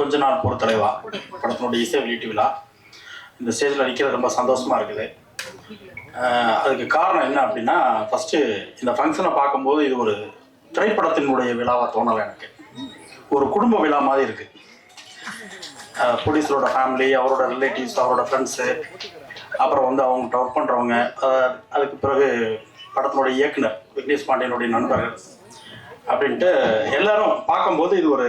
கொஞ்ச நாள் பொறுத்தலைவா படத்தினுடைய இசை வெளியீட்டு விழா. இந்த ஸ்டேஜில் நிற்கிறது ரொம்ப சந்தோஷமாக இருக்குது. அதுக்கு காரணம் என்ன அப்படின்னா ஃபஸ்ட்டு இந்த ஃபங்க்ஷனை பார்க்கும்போது இது ஒரு திரைப்படத்தினுடைய விழாவாக தோணலை எனக்கு. ஒரு குடும்ப விழா மாதிரி இருக்குது போலீஸரோட ஃபேமிலி அவரோட ரிலேட்டிவ்ஸ் அவரோட ஃப்ரெண்ட்ஸு அப்புறம் வந்து அவங்ககிட்ட ஒர்க் பண்ணுறவங்க அதுக்கு பிறகு படத்தினுடைய இயக்குனர் விக்னேஷ் பாண்டியனுடைய நண்பர்கள் அப்படின்ட்டு எல்லாரும் பார்க்கும்போது இது ஒரு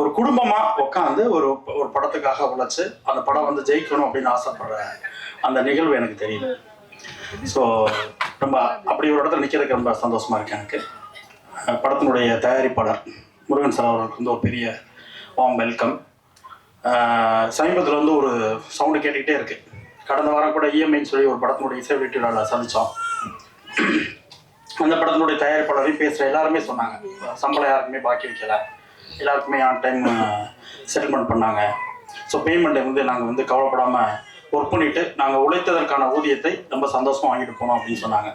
ஒரு குடும்பமாக உட்காந்து ஒரு ஒரு படத்துக்காக உழைச்சு அந்த படம் வந்து ஜெயிக்கணும் அப்படின்னு ஆசைப்படுற அந்த நிகழ்வு எனக்கு தெரியுது ஸோ ரொம்ப அப்படி ஒரு இடத்துல நிற்கிறதுக்கு ரொம்ப சந்தோஷமா இருக்கு எனக்கு. படத்தினுடைய தயாரிப்பாளர் முருகன் சார் அவர்களுக்கு வந்து ஒரு பெரிய வாம் வெல்கம் சமீபத்தில் வந்து ஒரு சவுண்டு கேட்டுக்கிட்டே இருக்கு. கடந்த வாரம் கூட இஎம்ஐன்னு சொல்லி ஒரு படத்தினுடைய இசை வெளியீட்டு சந்தித்தோம் அந்த படத்தினுடைய தயாரிப்பாளரையும் பேசுகிற எல்லாருமே சொன்னாங்க. சம்பளம் யாருக்குமே பாக்கி வைக்கல. எல்லாருக்குமே ஆன் டைம் செட்டில்மெண்ட் பண்ணாங்க. ஸோ பேமெண்ட்டை வந்து நாங்கள் வந்து கவலைப்படாமல் ஒர்க் பண்ணிட்டு நாங்கள் உழைத்ததற்கான ஊதியத்தை ரொம்ப சந்தோஷமாக வாங்கிட்டு போனோம் அப்படின்னு சொன்னாங்க.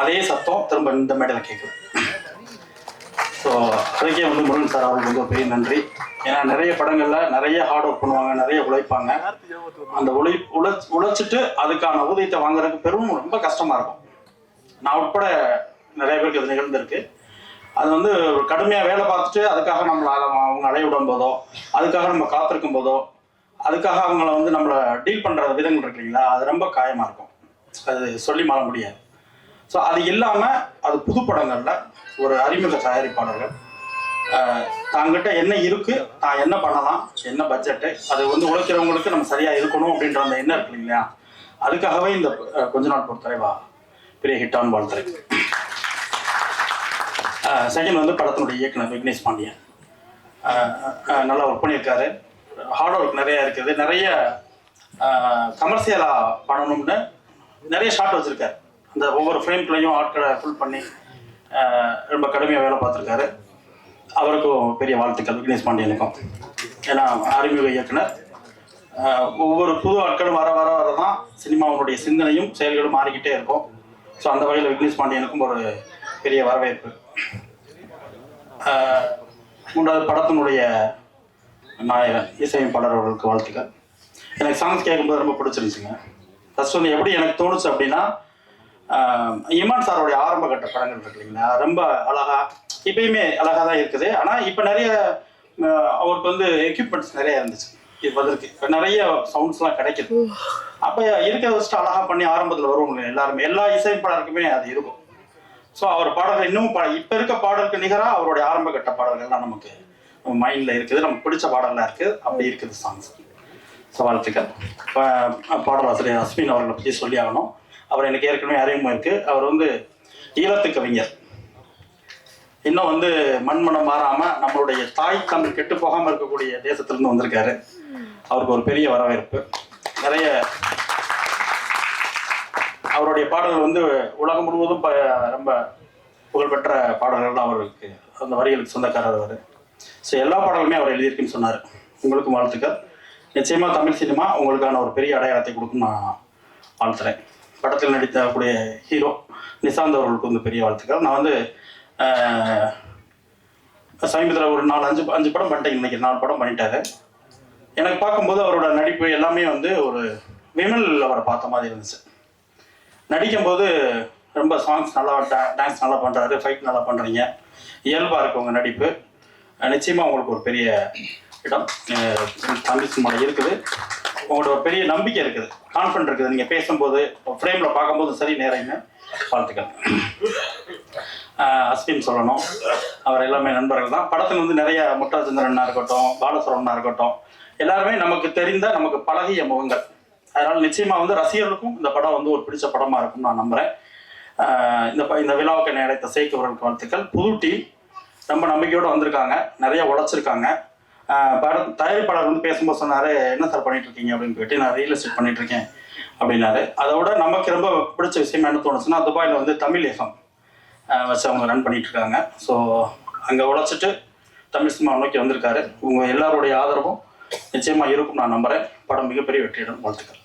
அதே சத்தம் திரும்ப இந்த மேடையில் கேட்குது ஸோ அதுக்கே வந்து முருகன் சார் அவருக்கு வந்து பெரிய நன்றி. ஏன்னா நிறைய படங்களில் நிறைய ஹார்ட் ஒர்க் பண்ணுவாங்க நிறைய உழைப்பாங்க. அந்த உழை உழை உழைச்சிட்டு அதுக்கான ஊதியத்தை வாங்குறதுக்கு பெரும் ரொம்ப கஷ்டமாக இருக்கும். நான் உட்பட நிறைய பேருக்கு அது நிகழ்ந்திருக்கு. அது வந்து கடுமையாக வேலை பார்த்துட்டு அதுக்காக நம்மளை அவங்க அலைய விடும் போதோ அதுக்காக நம்ம காத்திருக்கும் போதோ அதுக்காக அவங்கள வந்து நம்மளை டீல் பண்ணுற விதங்கள் இருக்கு இல்லைங்களா? அது ரொம்ப காயமாக இருக்கும். அது சொல்லி மாற முடியாது. ஸோ அது இல்லாமல் அது புது படங்களில் ஒரு அறிமுக தயாரிப்பாளர்கள் தாங்கிட்ட என்ன இருக்கு தான் என்ன பண்ணலாம் என்ன பட்ஜெட்டு அது வந்து உழைக்கிறவங்களுக்கு நம்ம சரியா இருக்கணும் அப்படின்ற அந்த எண்ணம் இருக்கு இல்லைங்களா? அதுக்காகவே இந்த கொஞ்ச நாள் பொறுத்தலைவா பெரிய ஹிட்டான் வாழ்த்துறை செகண்ட் வந்து படத்தினுடைய இயக்குனர் விக்னேஷ் பாண்டியன். நல்லா ஒர்க் பண்ணியிருக்காரு. ஹார்ட் ஒர்க் நிறைய இருக்குது. நிறைய கமர்ஷியலாக பண்ணணும்னு நிறைய ஷாட் வச்சுருக்காரு. அந்த ஒவ்வொரு ஃப்ரேம்குள்ளேயும் ஆட்களை ஃபுல் பண்ணி ரொம்ப கடுமையாக வேலை பார்த்துருக்காரு. அவருக்கும் பெரிய வாழ்த்துக்கள் விக்னேஷ் பாண்டியனுக்கும். ஏன்னா அறிமுக இயக்குனர். ஒவ்வொரு புது ஆட்களும் வர வர வர தான் சினிமாவுடைய சிந்தனையும் செயல்களும் மாறிக்கிட்டே இருக்கும். ஸோ அந்த வகையில் விக்னேஷ் பாண்டியனுக்கும் ஒரு பெரிய வரவேற்பு. மூன்றாவது படத்தினுடைய நாயகன் இசையமைப்பாளர் அவர்களுக்கு வாழ்த்துக்கள். எனக்கு சாங்ஸ் கேட்கும்போது ரொம்ப பிடிச்சிருந்துச்சுங்க. ஃபர்ஸ்ட் வந்து எப்படி எனக்கு தோணுச்சு அப்படின்னா இமான் சாரோடைய ஆரம்ப கட்ட படங்கள் இருக்கு இல்லைங்களா? ரொம்ப அழகா இப்பயுமே அழகா தான் இருக்குது. ஆனால் இப்போ நிறைய அவருக்கு வந்து எக்யூப்மெண்ட்ஸ் நிறைய இருந்துச்சு. இது பதிலுக்கு இப்போ நிறைய சவுண்ட்ஸ்லாம் கிடைக்குது. அப்போ இருக்கிறத வச்சுட்டு அழகா பண்ணி ஆரம்பத்தில் வருவாங்க எல்லாருமே. எல்லா இசையமைப்பாளருக்குமே அது இருக்கும். ஸோ அவர் பாடல்கள் இன்னும் பா இப்போ இருக்க பாடலுக்கு நிகராக அவருடைய ஆரம்ப கட்ட பாடல்கள்லாம் நமக்கு நம்ம மைண்டில் இருக்குது. நமக்கு பிடிச்ச பாடல்லாம் இருக்குது அப்படி இருக்குது சாங்ஸ் ஸோ வாழ்த்துக்கள். இப்போ பாடலாசிரியர் அஸ்வின் அவர்களை பற்றி சொல்லி ஆகணும். அவர் எனக்கு ஏற்கனவே அறிமுகம் இருக்குது அவர் வந்து ஈழத்து கவிஞர். இன்னும் வந்து மண்மனம் மாறாமல் நம்மளுடைய தாய் தமிழ் கெட்டு போகாமல் இருக்கக்கூடிய தேசத்திலிருந்து வந்திருக்காரு. அவருக்கு ஒரு பெரிய வரவேற்பு. நிறைய அவருடைய பாடல்கள் வந்து உலகம் முழுவதும் ப- ரொம்ப புகழ்பெற்ற பாடல்கள் அவருக்கு. அந்த வரிகளுக்கு சொந்தக்காரர் அவர். ஸோ எல்லா பாடலுமே அவர் எழுதியிருக்குன்னு சொன்னார். உங்களுக்கும் வாழ்த்துக்கள். நிச்சயமாக தமிழ் சினிமா உங்களுக்கான ஒரு பெரிய அடையாளத்தை கொடுக்கும் நான் வாழ்த்துறேன். படத்தில் நடித்தக்கூடிய ஹீரோ நிசாந்த் அவர்களுக்கு வந்து பெரிய வாழ்த்துக்கள். நான் வந்து சமீபத்தில் ஒரு நாலு அஞ்சு அஞ்சு படம் பண்ணிட்டேன் இன்னைக்கு. நாலு படம் பண்ணிட்டாரு. எனக்கு பார்க்கும்போது அவரோட நடிப்பு எல்லாமே வந்து ஒரு விமல் அவரை பார்த்த மாதிரி இருந்துச்சு. நடிக்கும்போது ரொம்ப சாங்ஸ் நல்லா டான்ஸ் நல்லா பண்ணுறாரு ஃபைட் நல்லா பண்ணுறீங்க இயல்பாக இருக்கு உங்கள் நடிப்பு. நிச்சயமாக உங்களுக்கு ஒரு பெரிய இடம் அஹ் தமிழ் இருக்குது. உங்களோட ஒரு பெரிய நம்பிக்கை இருக்குது கான்ஃபிடன்ட் இருக்குது. நீங்கள் பேசும்போது ஃப்ரேமில் பார்க்கும்போது சரி நேரங்க வாழ்த்துக்கள். அஸ்வின் சொல்லணும். அவர் எல்லாமே நண்பர்கள் தான். படத்தில் வந்து நிறைய முட்டாச்சந்திரனா இருக்கட்டும் பாலசுரனா இருக்கட்டும் எல்லாருமே நமக்கு தெரிந்த நமக்கு பழகிய முகங்கள். அதனால நிச்சயமா வந்து ரசிகர்களுக்கும் இந்த படம் வந்து ஒரு பிடிச்ச படமா இருக்கும்னு நான் நம்புறேன். இந்த ப- இந்த விழாவுக்கு என்னை அழைத்த சேக்கவர்களுக்கு வாழ்த்துக்கள். புது டீம் ரொம்ப நம்பிக்கையோடு வந்திருக்காங்க. நிறைய உழைச்சிருக்காங்க. படம் தயாரிப்பாளர் வந்து பேசும்போது சொன்னாரு என்ன சார் பண்ணிட்டு இருக்கீங்க? அப்படின்னு கேட்டு நான் ரியல் எஸ்டேட் பண்ணிட்டு இருக்கேன். அப்படின்னாரு. அதோட நமக்கு ரொம்ப பிடிச்ச விஷயம் என்ன தோணுச்சுன்னா துபாயில் வந்து தமிழ் எஃப்எம் வச்சு அவங்க ரன் பண்ணிட்டு இருக்காங்க. ஸோ அங்கே உழைச்சிட்டு தமிழ் சினிமா நோக்கி வந்திருக்காரு. உங்க எல்லாருடைய ஆதரவும் நிச்சயமா இருக்கும். நான் நம்புறேன். படம் மிகப்பெரிய வெற்றியிடம் வாழ்த்துக்கிறேன்